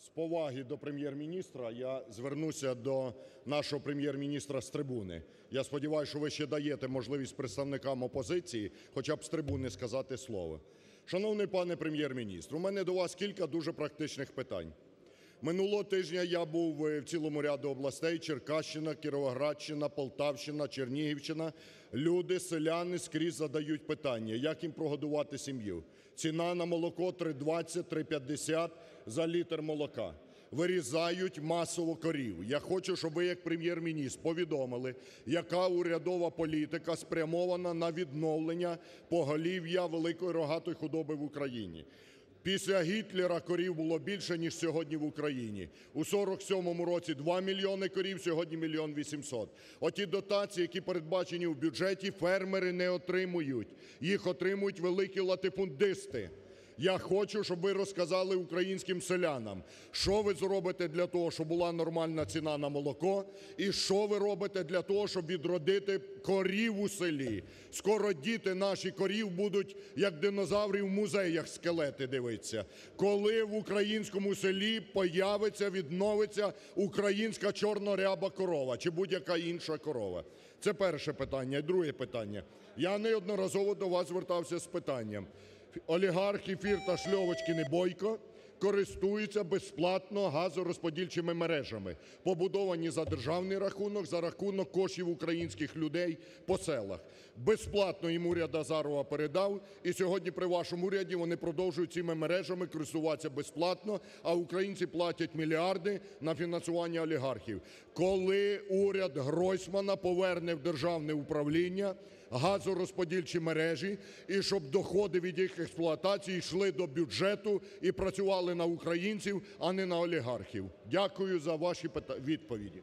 З поваги до Прем'єр-міністра я звернуся до нашого Прем'єр-міністра з трибуни. Я сподіваюся, що ви ще даєте можливість представникам опозиції хоча б з трибуни сказати слово. Шановний пане Прем'єр-міністр, у мене до вас кілька дуже практичних питань. Минулого тижня я був в цілому ряду областей: Черкащина, Кіровоградщина, Полтавщина, Чернігівщина. Люди, селяни скрізь задають питання, як їм прогодувати сім'ю. Ціна на молоко 3,20, 3,50 за літр молока. Вирізають масово корів. Я хочу, щоб ви як Прем'єр-міністр повідомили, яка урядова політика спрямована на відновлення поголів'я великої рогатої худоби в Україні. Після Гітлера корів було більше, ніж сьогодні в Україні. У 47-му році 2 мільйони корів, сьогодні – мільйон 800. Оті дотації, які передбачені в бюджеті, фермери не отримують. Їх отримують великі латифундисти. Я хочу, щоб ви розказали українським селянам, що ви зробите для того, щоб була нормальна ціна на молоко, і що ви робите для того, щоб відродити корів у селі. Скоро діти наші корів будуть, як динозаврів, в музеях скелети дивитися. Коли в українському селі появиться, відновиться українська чорноряба корова чи будь-яка інша корова? Це перше питання. І друге питання. Я неодноразово до вас звертався з питанням. Олігархи Фірташ, Льовочкін і Бойко користуються безплатно газорозподільчими мережами, побудовані за державний рахунок, за рахунок коштів українських людей по селах. Безплатно їм уряд Азарова передав, і сьогодні при вашому уряді вони продовжують цими мережами користуватися безплатно, а українці платять мільярди на фінансування олігархів. Коли уряд Гройсмана поверне в державне управління газорозподільчі мережі і щоб доходи від їх експлуатації йшли до бюджету і працювали на українців, а не на олігархів? Дякую за ваші відповіді.